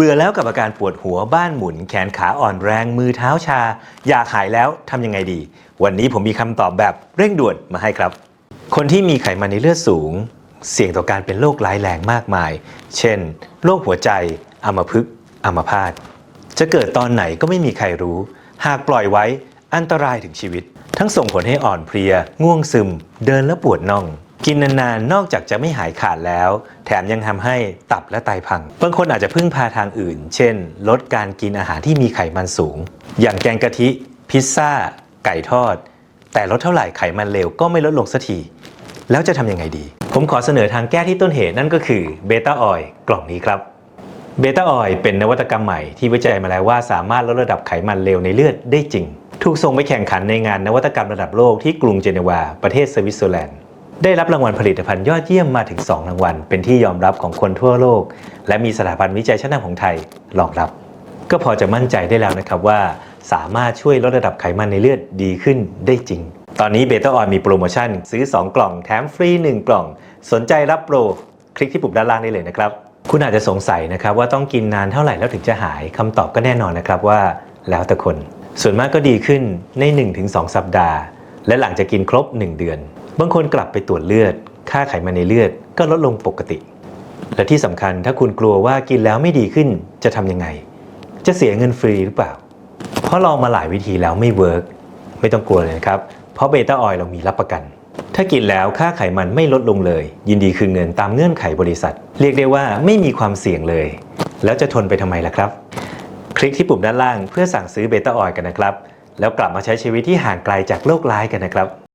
เบื่อแล้วกับอาการปวดหัวบ้านหมุน แขนขาอ่อนแรงมือเท้าชา อยากหายแล้วทำยังไงดี วันนี้ผมมีคำตอบแบบเร่งด่วนมาให้ครับ คนที่มีไขมันในเลือดสูง เสี่ยงต่อการเป็นโรคร้ายแรงมากมาย เช่นโรคหัวใจอัมพฤกษ์อัมพาตจะเกิดตอนไหนก็ไม่มีใครรู้ หากปล่อยไว้อันตรายถึงชีวิต ทั้งส่งผลให้อ่อนเพลีย ง่วงซึม เดินแล้วปวดน่อง กินนานๆ นอกจากจะไม่หายขาดแล้ว แถมยังทำให้ตับและไตพัง บางคนอาจจะพึ่งพาทางอื่น เช่น ลดการกินอาหารที่มีไขมันสูง อย่างแกงกะทิ พิซซ่า ไก่ทอด แต่ลดเท่าไหร่ไขมันเลวก็ไม่ลดลงสักที แล้วจะทำยังไงดี ผมขอเสนอทางแก้ที่ต้นเหตุนั่นก็คือเบต้าออยล์กล่องนี้ครับเบต้าออยล์เป็นนวัตกรรมใหม่ที่วิจัยมาแล้วว่าสามารถลดระดับไขมันเลวในเลือดได้จริง ถูกส่งไปแข่งขันในงานนวัตกรรมระดับโลกที่กรุงเจนีวาประเทศสวิตเซอร์แลนด์ ได้รับรางวัลผลิตภัณฑ์ยอดเยี่ยมมาถึง 2 รางวัล เป็นที่ยอมรับของคนทั่วโลก และมีสถาบันวิจัยชั้นนำของไทยรองรับ ก็พอจะมั่นใจได้แล้วนะครับว่า สามารถช่วยลดระดับไขมันในเลือดดีขึ้นได้จริง ตอนนี้เบต้าออยมีโปรโมชั่น ซื้อ 2 กล่องแถมฟรี 1 กล่อง สนใจรับโปร คลิกที่ปุ่มด้านล่างได้เลยนะครับ คุณอาจจะสงสัยนะครับว่าต้องกินนานเท่าไหร่แล้วถึงจะหายคำตอบก็แน่นอนนะครับว่า แล้วแต่คน ส่วนมากก็ดีขึ้นใน 1-2 สัปดาห์ และหลังจากกินครบ 1 เดือน บางคนกลับไปตรวจเลือด ค่าไขมันในเลือดก็ลดลงปกติ และที่สำคัญถ้าคุณกลัวว่ากินแล้วไม่ดีขึ้นจะทำยังไง จะเสียเงินฟรีหรือเปล่า เพราะลองมาหลายวิธีแล้วไม่เวิร์กไม่ต้องกลัวเลยนะครับ เพราะเบต้าออยล์เรามีรับประกัน ถ้ากินแล้วค่าไขมันไม่ลดลงเลย ยินดีคืนเงินตามเงื่อนไขบริษัท เรียกได้ว่าไม่มีความเสี่ยงเลย แล้วจะทนไปทำไมล่ะครับ คลิกที่ปุ่มด้านล่างเพื่อสั่งซื้อเบต้าออยล์กันนะครับ แล้วกลับมาใช้ชีวิตที่ห่างไกลจากโรคร้ายกันนะครับ